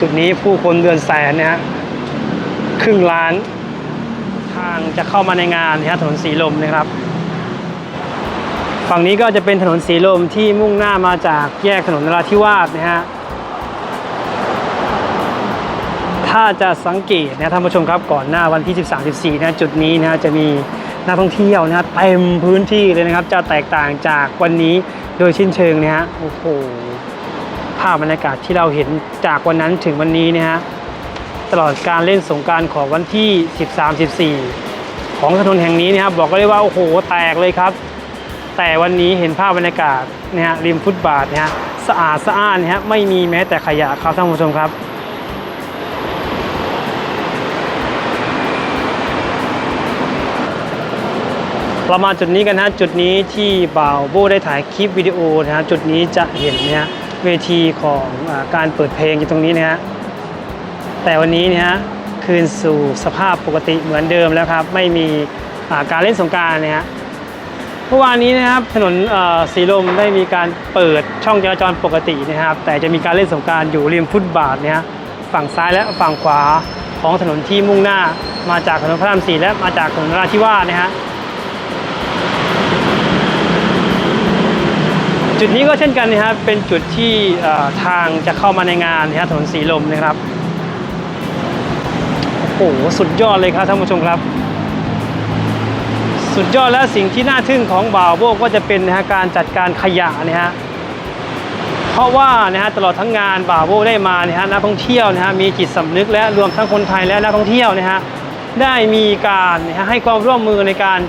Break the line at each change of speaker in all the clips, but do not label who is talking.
จุดนี้ผู้คนเดือนแสนนะฮะครึ่งล้านทางจะเข้ามาในงานนะฮะถนนสีลมนะครับ ฝั่งนี้ก็จะเป็นถนนสีลมที่มุ่งหน้ามาจากแยกถนนนราธิวาสนะฮะถ้าจะสังเกตนะท่านผู้ชมครับก่อนหน้าวันที่ 13 14นะจุดนี้นะจะมีนักท่องเที่ยวนะเต็มพื้นที่เลยนะครับ จะแตกต่างจากวันนี้โดยชิ้นเชิงนะฮะโอ้โห ภาพบรรยากาศที่เราเห็นจากวันนั้นถึงวันนี้นะฮะตลอดการเล่นสงการของวันที่ 13 14 ของถนนแห่งนี้นะครับบอกก็เลยว่าโอ้โหแตกเลยครับ แต่วันนี้เห็นภาพบรรยากาศนะฮะริมฟุตบาทนะฮะสะอาดสะอ้านนะฮะไม่มีแม้แต่ขยะครับท่านผู้ชมครับเรามาจุดนี้กันนะจุดนี้ที่บ่าวโบได้ถ่ายคลิปวิดีโอนะฮะจุดนี้จะเห็นเนี่ย เวทีของอการเปิดเพลงอยู่ตรงนี้นะฮะแต่วันนี้เนี่ยฮะคืนสู่สภาพปกติเหมือนเดิมแล้วครับ ไม่มีการเล่นสงการเนี่ยฮะเมื่อวานนี้นะครับถนนสีลมได้มีการเปิดช่องจราจรปกตินะครับ แต่จะมีการเล่นสงการอยู่ริมฟุตบาทเนี่ยฝั่งซ้ายและฝั่งขวาของถนนที่มุ่งหน้ามาจากถนนพระรามสี่และมาจากถนนนราธิวาสนะฮะ จุดนี้ก็เช่นกันนะครับ เป็นจุดที่ทางจะเข้ามาในงานนะครับถนนสีลมนะครับ โอ้โห สุดยอดเลยครับท่านผู้ชมครับ สุดยอดและสิ่งที่น่าทึ่งของบ่าวโบกก็จะเป็นนะฮะการจัดการขยะนะฮะ เพราะว่านะฮะตลอดทั้งงานบ่าวโบได้มานะฮะนักท่องเที่ยวนะฮะมีจิตสำนึกและรวมทั้งคนไทยและนักท่องเที่ยวนะฮะได้มีการนะฮะให้ความร่วมมือในการ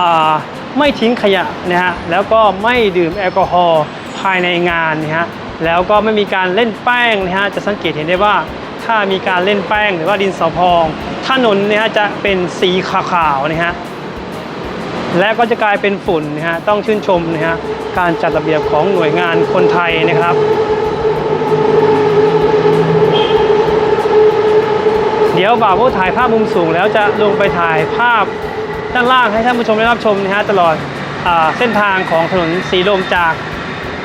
อ่า ไม่ทิ้งขยะนะฮะแล้วก็ไม่ดื่มแอลกอฮอล์ภายในงานนะฮะแล้วก็ไม่มีการเล่นแป้งนะฮะจะสังเกตเห็นได้ว่าถ้ามีการเล่นแป้งหรือว่าดินสอพองถนนนี่ยฮะจะเป็นสีขาวๆนะฮะและก็จะกลายเป็นฝุ่นนะฮะต้องชื่นชมนะฮะการจัดระเบียบของหน่วยงานคนไทยนะครับเดี๋ยวบ่าวถ่ายภาพมุมสูงแล้วจะลงไปถ่ายภาพ ด้านล่างให้ท่านผู้ชมได้รับชมนะฮะตลอดอเส้นทางของถนนสีลมจาก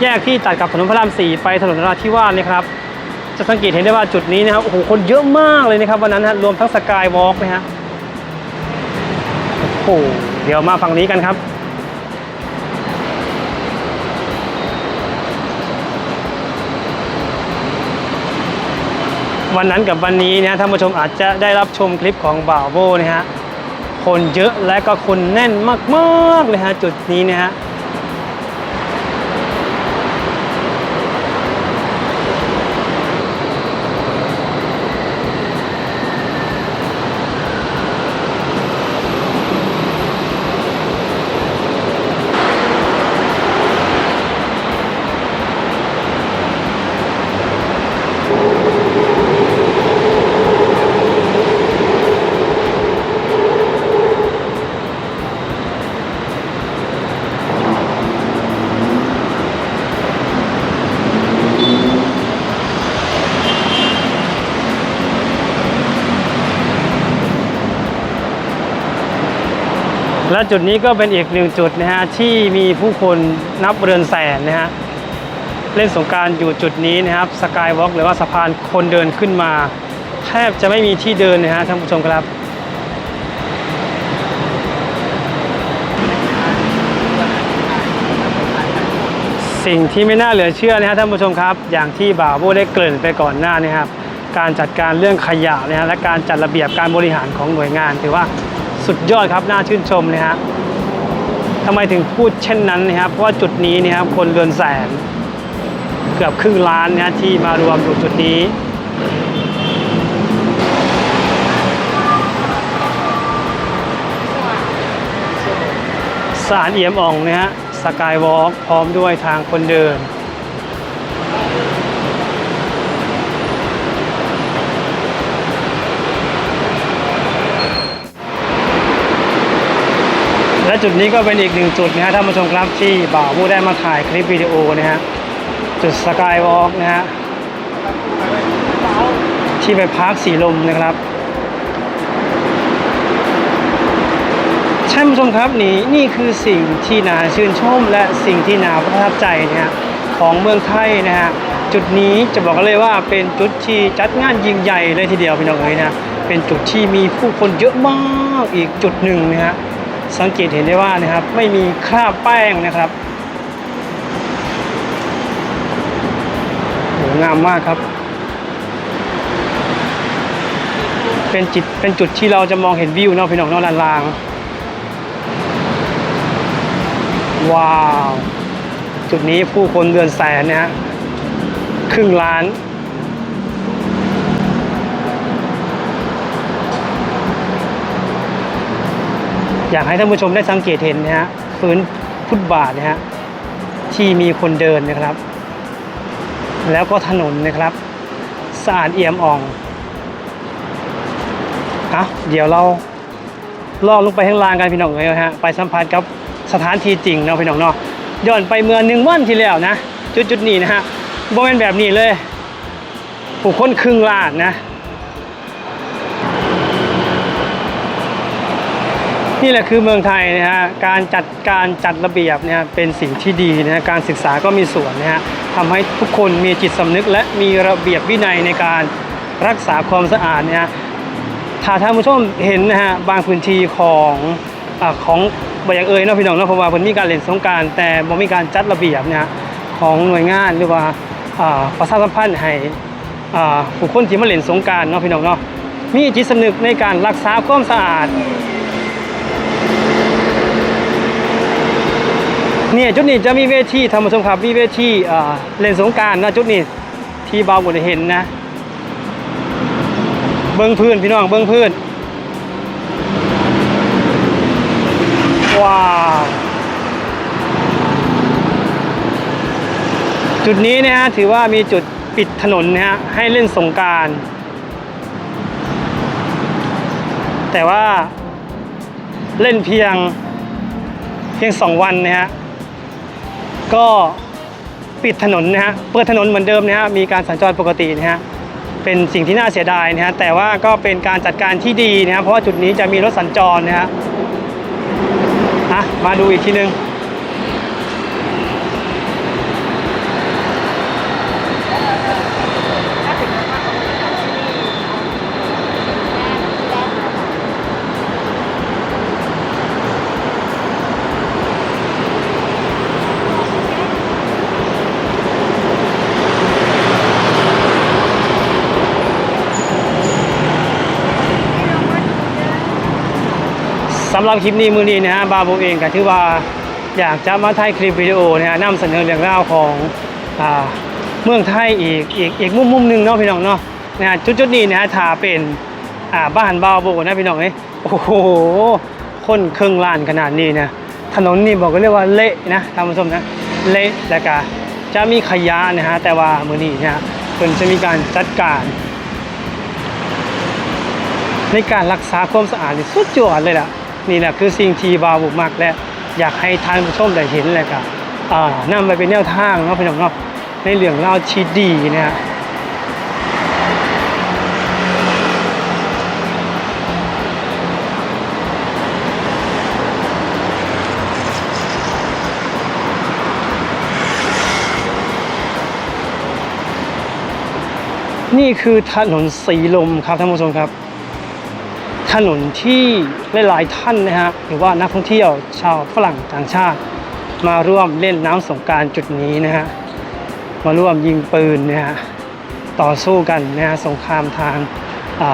แยกที่ตัดกับถนนพระรามสี่ไปถนนนราธิวาสนะครับ จะสังเกตเห็นได้ว่าจุดนี้นะครับโอ้โหคนเยอะมากเลยนะครับวันนั้นฮะรวมทั้งสกายวอล์กนะฮะโอ้โหเดี๋ยวมาฝั่งนี้กันครับวันนั้นกับวันนี้นะท่านผู้ชมอาจจะได้รับชมคลิปของบ่าวโบนะฮะ คนเยอะและก็คนแน่นมากๆเลยฮะจุดนี้นะฮะ และจุดนี้ก็เป็นอีกหนึ่งจุดนะฮะที่มีผู้คนนับเรือนแสนนะฮะเล่นสงการอยู่จุดนี้นะครับสกายวอล์กหรือว่าสะพานคนเดินขึ้นมา แทบจะไม่มีที่เดินนะฮะท่านผู้ชมครับ สิ่งที่ไม่น่าเหลือเชื่อนะฮะท่านผู้ชมครับ อย่างที่บ่าวโบได้เกริ่นไปก่อนหน้านี้ครับ การจัดการเรื่องขยะนะฮะและการจัดระเบียบการบริหารของหน่วยงานถือว่า สุดยอดครับน่าชื่นชมนะฮะทำไมถึงพูดเช่นนั้นนะครับเพราะว่าจุดนี้เนะครับคนเรือนแสน เกือบครึ่งล้านนะฮะที่มารวมอยู่จุดนี้สารเอี่ยมอ่องนะฮะสกายวอล์กพร้อมด้วยทางคนเดิน และจุดนี้ก็เป็นอีกหนึ่งจุดนะฮะท่านผู้ชมครับที่บ่าวผู้ได้มาถ่ายคลิปวิดีโอนะฮะจุดสกายวอล์กนะฮะที่ไปพักสีลมนะครับท่านผู้ชมครับนี่นี่คือสิ่งที่นาชื่นชมและสิ่งที่นาประทับใจนะฮะของเมืองไทยนะฮะจุดนี้จะบอกกันเลยว่าเป็นจุดที่จัดงานยิ่งใหญ่เลยทีเดียวพี่น้องเอ๋ยนะเป็นจุดที่มีผู้คนเยอะมากอีกจุดหนึ่งนะฮะ สังเกตเห็นได้ว่านะครับ ไม่มีคราบแป้งนะครับโหงามมากครับ เป็นจิตเป็นจุดที่เราจะมองเห็นวิวนาะพี่น้องนาะลานลาง ว้าว จุดนี้ผู้คนเดือนแสนนะฮะครึ่งล้าน อยากให้ท่านผู้ชมได้สังเกตเห็นนะฮะพื้นฟุตบาทนะฮะที่มีคนเดินนะครับ แล้วก็ถนนนะครับสะอาดเอี่ยมอ่องอะเดี๋ยวเราล่อลงไปข้างล่างกันพี่น้องเลยฮะไปสัมผัสกับสถานที่จริงเนาะพี่น้องเนาะย้อนไปเมื่อหนึ่งวันที่แล้วนะ จุดจุดๆนี้นะฮะโมเป็นแบบนี้เลย ผู้คนครึ่งล้านนะ นี่แหละคือเมืองไทยนะฮะการจัดการจัดระเบียบเนี่ยเป็นสิ่งที่ดีนะฮะการศึกษาก็มีส่วนนะฮะทำให้ทุกคนมีจิตสำนึก และมีระเบียบวินัยในการรักษาความสะอาดเนี่ยฮะถ้าท่านผู้ชมเห็นนะฮะบางพื้นที่ของอของบอย่างเอ่ยนะพี่น้องนะเพราะว่ามันมีการเล่นสงการแต่บ่มีการจัดระเบียบเนี่ยฮะของหน่วยงานหรือว่าประชาสัมพันธ์ให้ผู้คนที่มาเล่นสงการเนาะพี่น้องเนาะมีจิตสำนึกในการรักษาความสะอาด เนี่ยจุดนี้จะมีเวทีธรรมชมครับมีเวทีเล่นสงการนะจุดนี้ที่เบาหมดเห็นนะ เบิ้องพื้นพี่น้องเบิ้องพื้นว้าวจุดนี้นะฮะถือว่ามีจุดปิดถนนนะฮะให้เล่นสงการแต่ว่าเล่นเพียงเพียงสองวันนะฮะ ก็ปิดถนนนะฮะเปิดถนนเหมือนเดิมนะฮะมีการสัญจรปกตินะฮะเป็นสิ่งที่น่าเสียดายนะฮะแต่ว่าก็เป็นการจัดการที่ดีนะฮะเพราะว่าจุดนี้จะมีรถสัญจรนะฮะอะมาดูอีกทีนึงำหรับคลิปนี้มือนี้นะฮะบาโบเองก็ถือว่าอยากจะมาถ่ายคลิปวิดีโอนะฮะนำเสนอเรื่องราวของอ่าเมืองไทยอีกอีกอีกมุมมุมหนึ่งเนาะพี่น้องเนาะนะฮะจุดจุดนี้นะฮะถ้าเป็นอ่าบ้านบาโบนะพี่น้องเอ้ยโอ้โหคนครึ่งล้านขนาดนี้นะถนนนี่บอกกันเรียกว่าเละนะท่านผู้ชมนะเละแล้วก็จะมีขยะนะฮะแต่ว่ามือนี้นะฮะเพิ่นจะมีการจัดการในการรักษาความสะอาดนี่สุดยอดเลยล่ะ นี่แหละคือสิ่งที่บาบุกมากและอยากให้ท่านผู้ชมได้เห็นเลยครับอ่านำไปเป็นแนวทางเนาะพี่น้องเนาะในเรื่องราชีดีนะฮะนี่คือถนนสีลมครับท่านผู้ชมครับ ถนนที่หลายๆท่านนะฮะหรือว่านักท่องเที่ยวชาวฝรั่งต่างชาติ มาร่วมเล่นน้ำสงกรารจุดนี้นะฮะมาร่วมยิงปืนนะฮะต่อสู้กันนะฮะสงครามทาง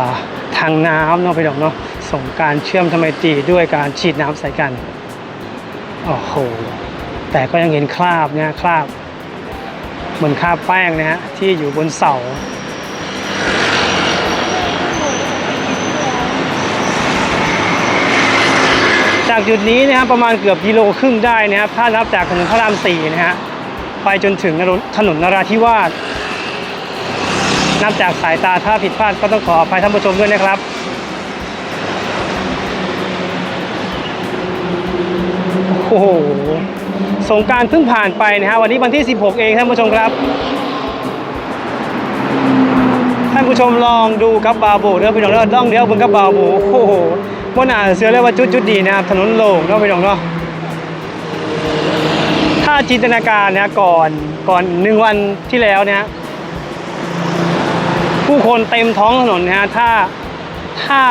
าทางน้ำเนาะไปดอกเนาะสงกรารเชื่อมธรรมตีด้วยการฉีดน้ำใส่กันโอ้โหแต่ก็ยังเห็นคราบนะคราบเหมือนคราบแป้งนะฮะที่อยู่บนเสา จากจุดนี้นะครับประมาณเกือบกิโลครึ่งได้นะครับถ้านับจากถนนพระรามสี่นะฮะไปจนถึงถนนถนนนราธิวาสนับจากสายตาถ้าผิดพลาดก็ต้องขออภัยท่านผู้ชมด้วยนะครับโอ้โหสงการเพิ่งผ่านไปนะฮะวันนี้วันที่ 16 เองท่านผู้ชมครับ ผู้ชมลองดูกับบาโบเด้อพี่น้องเด้อลองเดี๋ยวเบิ่งกับบาโบโอ้โหบ่น่าเชื่อเลยว่าจุดจุดดีนะครับถนนโล่งเนาะพี่น้องเนาะถ้าจินตนาการนะก่อนก่อนหนึ่งวันที่แล้วเนี่ยผู้คนเต็มท้องถนนนะฮะถ้าถ้า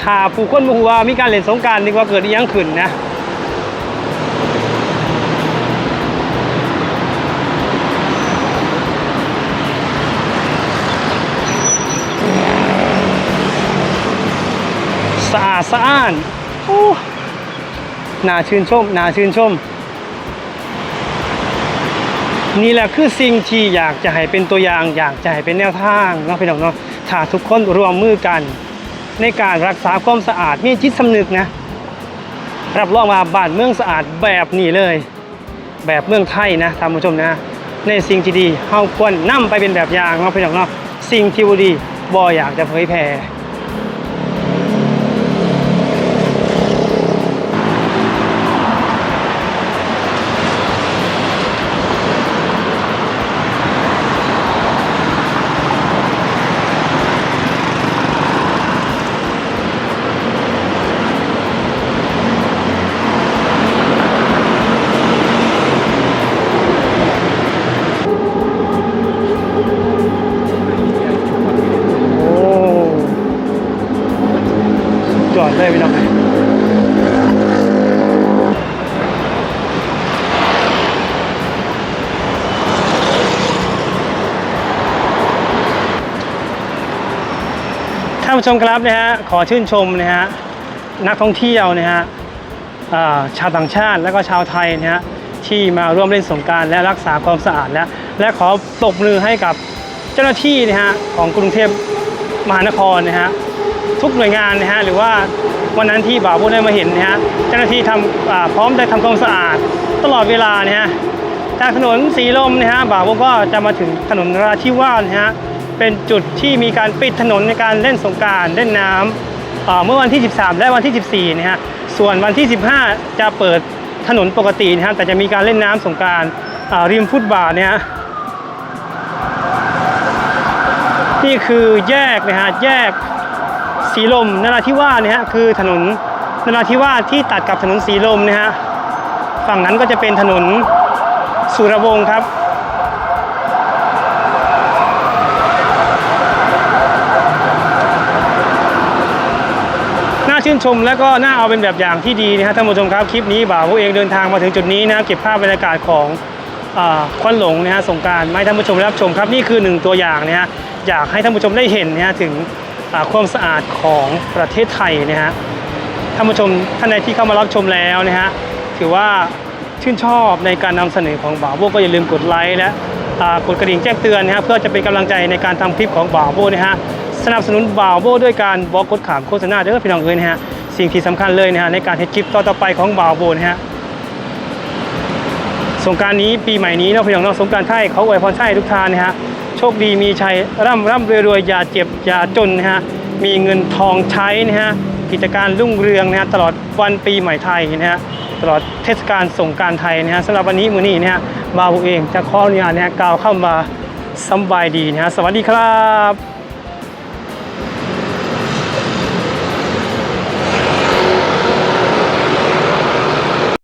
ถ้าผู้คนบอกว่ามีการเล่นสงการดีกว่าเกิดยังขึ้นนะ อาดสะอ้านโอ้น่าชื่นชมน่าชื่นชม นี่แหละคือสิ่งที่อยากจะให้เป็นตัวอย่าง อยากจะให้เป็นแนวทางเนาะพี่น้องเนาะถ้าทุกคนรวมมือกัน ในการรักษาความสะอาดมีจิตสำนึกนะรับรองว่าบ้านเมืองสะอาดแบบนี้เลย แบบเมืองไทยนะท่านผู้ชมนะ ในสิ่งที่ดีเฮาควรนำไปเป็นแบบอย่างเนาะพี่น้องเนาะสิ่งที่บ่ดีบ่อยากจะเผยแพร่ โอ้สุดยอดเลยพี่น้อง ท่านผู้ชมครับนะฮะขอชื่นชมนะฮะนักท่องเที่ยวนะฮะชาวต่างชาติและก็ชาวไทยนะฮะที่มาร่วมเล่นสงการและรักษาความสะอาดและและขอตบมือให้กับเจ้าหน้าที่นะฮะของกรุงเทพมหานครนะฮะทุกหน่วยงานนะฮะหรือว่าวันนั้นที่บ่าวพูดได้มาเห็นนะฮะเจ้าหน้าที่ทำพร้อมได้ทำความสะอาดตลอดเวลานะฮะจากถนนสีลมนะฮะบ่าวก็จะมาถึงถนนนราธิวาสนะฮะ เป็นจุดที่มีการปิดถนนในการเล่นสงการเล่นน้ำเมื่อวันที่ 13 และวันที่ 14นะฮะส่วนวันที่ 15 จะเปิดถนนปกตินะฮะแต่จะมีการเล่นน้ำสงการริมฟุตบาทเนี่ยนี่คือแยกนะฮะแยกสีลมนราธิวาสเนี่ยฮะคือถนนนราธิวาสที่ตัดกับถนนสีลมนะฮะฝั่งนั้นก็จะเป็นถนนสุรวงศ์ครับ น่าชื่นชมและก็น่าเอาเป็นแบบอย่างที่ดีนะฮะท่านผู้ชมครับคลิปนี้บ่าวผู้เองเดินทางมาถึงจุดนี้นะเก็บภาพบรรยากาศของอควันหลงนะฮะสงการไมาให้ท่านผู้ชมรับชมครับนี่คือหนึ่งตัวอย่างนะฮะอยากให้ท่านผู้ชมได้เห็นนะฮะถึงความสะอาดของประเทศไทยนะฮะท่านผู้ชมท่านใดที่เข้ามารับชมแล้วนะฮะถือว่าชื่นชอบในการนำเสนอของบ่าวโบก็อย่าลืมกดไลค์และกดกระดิ่งแจ้งเตือนนะฮะเพื่อจะเป็นกำลังใจในการทำคลิปของบ่าวโบนะฮะ สนับสนุนบ่าวโบด้วยการบล็อกกดขามโฆษณาเด้อพี่น้องเอ้ยนะฮะสิ่งที่สำคัญเลยนะฮะในการเฮ็ดคลิปต่อๆไปของบ่าวโบนะฮะสงการนี้ปีใหม่นี้เนาะพี่น้องเนาสงการไทยเขาอวยพรไทยทุกทานนะฮะโชคดีมีชัยร่ำร่ำรวยรวยอย่าเจ็บอย่าจนนะฮะมีเงินทองใช้นะฮะกิจการรุ่งเรืองนะฮะตลอดวันปีใหม่ไทยนะฮะตลอดเทศกาลสงการไทยนะฮะสำหรับวันนี้มือนี้นะฮะบ่าวโบเองจะขออนุญาตนะฮะกล่าวเข้ามาสบายดีนะฮะสวัสดีครับ